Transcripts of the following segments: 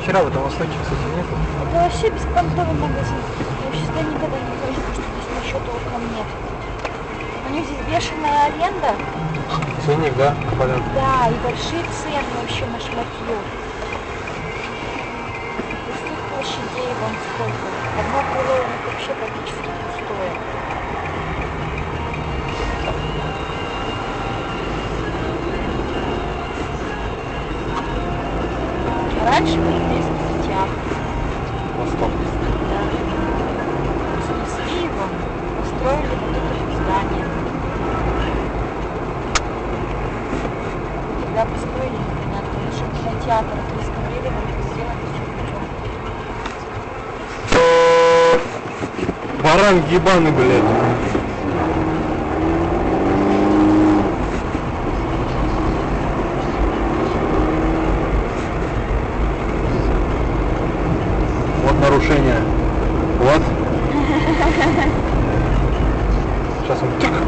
материал, это устойчивости нету. Это вообще беспонтовый магазин. Я вообще сюда никогда не хожу, потому что здесь ничего толком нет. У них здесь бешеная аренда, Ценник, да? Понятно. да, и большие цены вообще на шматье. Пустых площадей вон сколько. Одно крыло у них вообще практически пустое. Раньше был Липецкий театр. Восток. Да. Снесли его, построили вот это здание. Когда построили, непонятно, лишь кинотеатр отреставрировали, сделали все. Баран ебаный, блядь. Вот нарушение. Вот. Сейчас он так, так.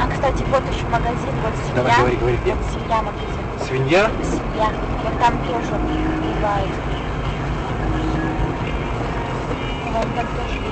А, кстати, вот еще магазин, вот семья. Давай, говори, говори, где? Вот семья магазин. Свинья? Семья. Вот там тоже бывает. Вон там тоже